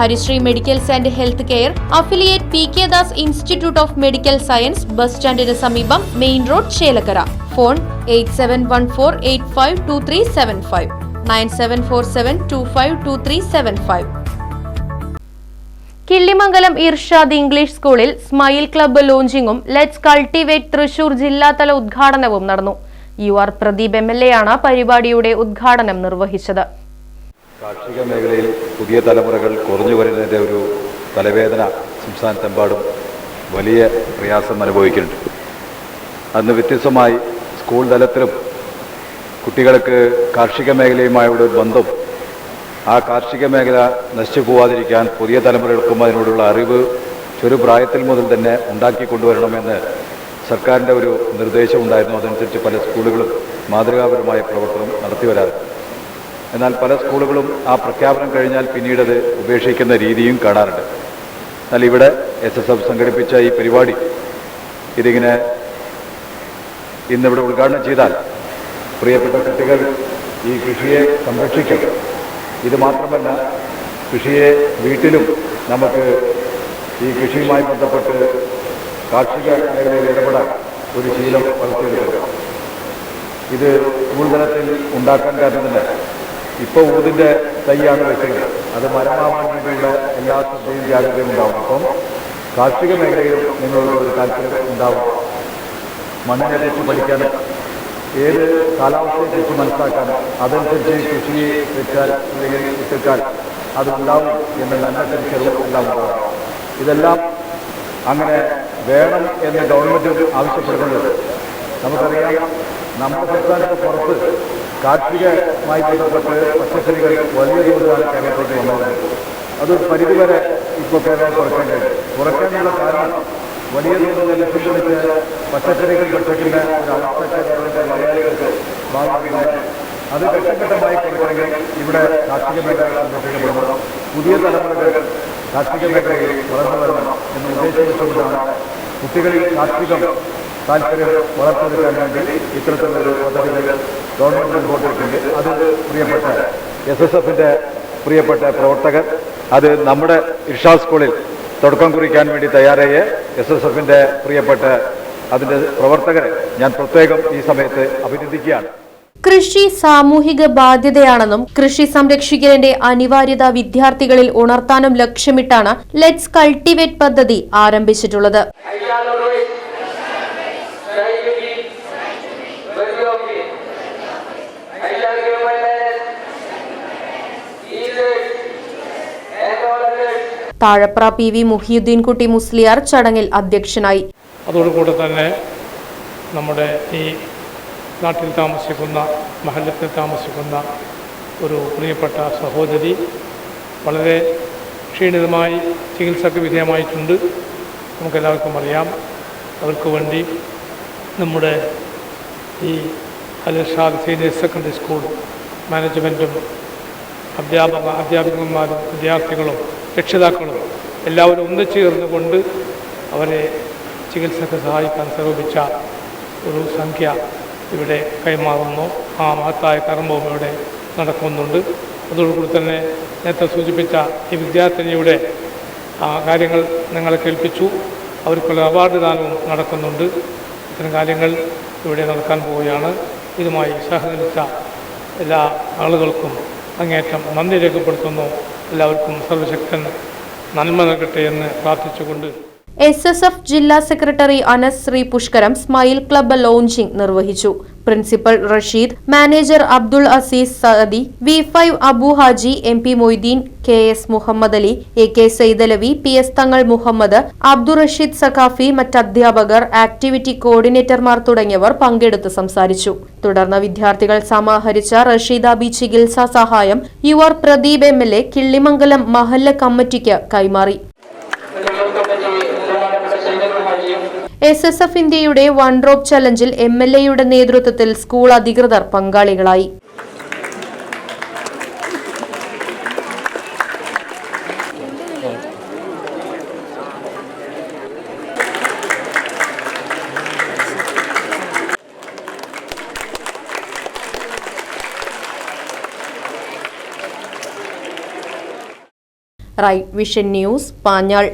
Harishree medicals and health care affiliate P K Das institute of medical science bus സ്റ്റാൻഡിന് സമീപം main road Chelakkara. Phone eight seven one four eight five two three seven five. Nine seven four seven two five two three seven five. Killimangalam Irshad English സ്കൂളിൽ smile club ലോഞ്ചിങ്ങും let's cultivate Thrissur ജില്ലാതല ഉദ്ഘാടനവും നടന്നു. U R Pradeep M L A ആണ് പരിപാടിയുടെ ഉദ്ഘാടനം നിർവഹിച്ചത്. കാർഷിക മേഖലയിൽ പുതിയ തലമുറകൾ കുറഞ്ഞു വരുന്നതിന്റെ ഒരു തലവേദന സംസ്ഥാനത്തെമ്പാടും വലിയ പ്രയാസം അനുഭവിക്കുന്നുണ്ട്. അന്ന് വ്യത്യസ്തമായി സ്കൂൾ തലത്തിലും കുട്ടികൾക്ക് കാർഷിക മേഖലയുമായുള്ള ഒരു ബന്ധം ആ കാർഷിക മേഖല നശിച്ചു പോവാതിരിക്കാൻ പുതിയ തലമുറകൾക്കും അതിനോടുള്ള അറിവ് ചെറുപ്രായത്തിൽ മുതൽ തന്നെ ഉണ്ടാക്കി കൊണ്ടുവരണമെന്ന് സർക്കാരിന്റെ ഒരു നിർദ്ദേശമുണ്ടായിരുന്നു അതനുസരിച്ച് പല സ്കൂളുകളും മാതൃകാപരമായ പ്രവർത്തനം നടത്തി വരാറുണ്ട്. എന്നാൽ പല സ്കൂളുകളും ആ പ്രഖ്യാപനം കഴിഞ്ഞാൽ പിന്നീട് അത് ഉപേക്ഷിക്കുന്ന രീതിയും കാണാറുണ്ട്. എന്നാൽ ഇവിടെ എസ് എസ് എഫ് സംഘടിപ്പിച്ച ഈ പരിപാടി ഇതിങ്ങനെ ഇന്നിവിടെ ഉദ്ഘാടനം ചെയ്താൽ പ്രിയപ്പെട്ട കുട്ടികൾ ഈ കൃഷിയെ സംരക്ഷിക്കും. ഇത് മാത്രമല്ല കൃഷിയെ വീട്ടിലും നമുക്ക് ഈ കൃഷിയുമായി ബന്ധപ്പെട്ട് കാർഷിക മേഖലയിൽ ഇടപെടാൻ ഒരു ശീലം വളർത്തിയെടുക്കുക ഇത് സ്കൂൾ തലത്തിൽ ഉണ്ടാക്കാൻ കാരണം തന്നെ ഇപ്പോൾ ഊതിന്റെ തൈയാണ് വെക്കുന്നത് അത് മരമാവാൻ വേണ്ടിയുള്ള എല്ലാ ശ്രദ്ധയും ജാഗ്രതയും ഉണ്ടാവും. അപ്പം കാർഷിക മേഖലയിലും നിങ്ങളുടെ ഒരു താല്പര്യം ഉണ്ടാവും. മണ്ണിനെ കുറിച്ച് പഠിക്കാനും ഏത് കാലാവസ്ഥയെക്കുറിച്ച് മനസ്സിലാക്കാനും അതനുസരിച്ച് കൃഷിയെ വെച്ചാൽ അല്ലെങ്കിൽ ഇട്ടിട്ടാൽ അത് ഉണ്ടാവും എന്നുള്ള തിരിച്ചറിവ് എല്ലാം ഉണ്ടാവും ഇതെല്ലാം അങ്ങനെ വേണം എന്ന് ഗവൺമെന്റ് ആവശ്യപ്പെടുന്നത്. നമുക്കറിയാം നമ്മുടെ സംസ്ഥാനത്ത് പുറത്ത് കാർഷികമായി ബന്ധപ്പെട്ട് പച്ചക്കറികൾ വലിയ തോതിലാണ് കേരളത്തിലേക്ക് വന്നത്. അത് പരിധിവരെ ഇപ്പോൾ കേരളം കുറയ്ക്കാൻ കഴിയും. കുറയ്ക്കാനുള്ള കാരണം വലിയ തോതിൽ ലക്ഷ്യം പച്ചക്കറികൾ ഭക്ഷിക്കുന്ന ഒരു അവസ്ഥ മലയാളികൾക്ക് ഭാഗമായി അത് ഘട്ടഘട്ടമായി കുറയ്ക്കണമെങ്കിൽ ഇവിടെ കാർഷിക മേഖല സംരക്ഷിക്കപ്പെടണം. പുതിയ തലമുറകൾ കാർഷിക മേഖലയിൽ വളർന്നു വരണം എന്ന് ഉദ്ദേശിച്ചുകൊണ്ടാണ് കുട്ടികളിൽ കാർഷികം താല്പര്യം വളർത്തിയെടുക്കാൻ വേണ്ടി ഇത്തരത്തിലൊരു പദ്ധതികൾ ഗവൺമെന്റ് മുൻപോട്ടിട്ടുണ്ട് അത് പ്രിയപ്പെട്ട എസ് എസ് എഫിന്റെ പ്രിയപ്പെട്ട പ്രവർത്തകർ അത് നമ്മുടെ ഇർഷാ സ്കൂളിൽ തുടക്കം കുറിക്കാൻ വേണ്ടി തയ്യാറായ എസ് എസ് എഫിന്റെ പ്രിയപ്പെട്ട അതിന്റെ പ്രവർത്തകരെ ഞാൻ പ്രത്യേകം ഈ സമയത്ത് അഭിനന്ദിക്കുകയാണ്. കൃഷി സാമൂഹിക ബാധ്യതയാണെന്നും കൃഷി സംരക്ഷിക്കലിന്റെ അനിവാര്യത വിദ്യാർത്ഥികളിൽ ഉണർത്താനും ലക്ഷ്യമിട്ടാണ് ലെറ്റ്സ് കൾട്ടിവേറ്റ് പദ്ധതി ആരംഭിച്ചിട്ടുള്ളത്. താഴപ്ര പി വി മുഹിയുദ്ദീൻ കുട്ടി മുസ്ലിയാർ ചടങ്ങിൽ അധ്യക്ഷനായി. അതോടുകൂടെ തന്നെ നമ്മുടെ ഈ നാട്ടിൽ താമസിക്കുന്ന മഹല്ലത്തിൽ താമസിക്കുന്ന ഒരു പ്രിയപ്പെട്ട സഹോദരി വളരെ ക്ഷീണിതമായി ചികിത്സക്ക് വിധേയമായിട്ടുണ്ട്. നമുക്കെല്ലാവർക്കും അറിയാം. അവർക്ക് വേണ്ടി നമ്മുടെ ഈ അലഷാദ് സീനിയർ സെക്കൻഡറി സ്കൂൾ മാനേജ്മെന്റും അധ്യാപക അധ്യാപകന്മാരും വിദ്യാർത്ഥികളും രക്ഷിതാക്കളും എല്ലാവരും ഒന്നിച്ചു ചേർന്നുകൊണ്ട് അവരെ ചികിത്സക്ക് സഹായിക്കാൻ സ്വരൂപിച്ച ഒരു സംഖ്യ ഇവിടെ കൈമാറുന്നു. ആ മഹത്തായ കർമ്മവും ഇവിടെ നടക്കുന്നുണ്ട്. അതോടുകൂടി തന്നെ നേരത്തെ സൂചിപ്പിച്ച ഈ വിദ്യാർത്ഥിനിയുടെ കാര്യങ്ങൾ നിങ്ങളെ കേൾപ്പിച്ചു. അവർക്കുള്ള അവാർഡ് ദാനവും നടക്കുന്നുണ്ട്. ഇത്തരം കാര്യങ്ങൾ ഇവിടെ നടക്കാൻ പോവുകയാണ്. ഇതുമായി സഹകരിച്ച എല്ലാ ആളുകൾക്കും അങ്ങേറ്റം നന്ദി രേഖപ്പെടുത്തുന്നു. എല്ലാവർക്കും സർവശക്തൻ നന്മ നൽകട്ടെ എന്ന് പ്രാർത്ഥിച്ചുകൊണ്ട് എസ് എസ് എഫ് ജില്ലാ secretary Anas Sri Pushkaram smile club launching നിർവഹിച്ചു. Principal Rasheed manager Abdul Azeez Saadi V five Abu Haji M P Moideen K S Muhammad Ali A K Saidalavi P S Thangal Muhammad Abdul Rasheed Saqafi മറ്റ് അധ്യാപകർ activity കോർഡിനേറ്റർമാർ തുടങ്ങിയവർ പങ്കെടുത്ത് സംസാരിച്ചു. തുടർന്ന് വിദ്യാർത്ഥികൾ സമാഹരിച്ച Rasheeda B ചികിത്സാ സഹായം U R Pradeep M L A Killimangalam മഹല്ല കമ്മിറ്റിക്ക് കൈമാറി. എസ് എസ് എഫ് ഇന്ത്യയുടെ വൺ ഡ്രോപ്പ് ചലഞ്ചിൽ എം എൽ എയുടെ നേതൃത്വത്തിൽ സ്കൂൾ അധികൃതർ പങ്കാളികളായി. Right vision news Panjal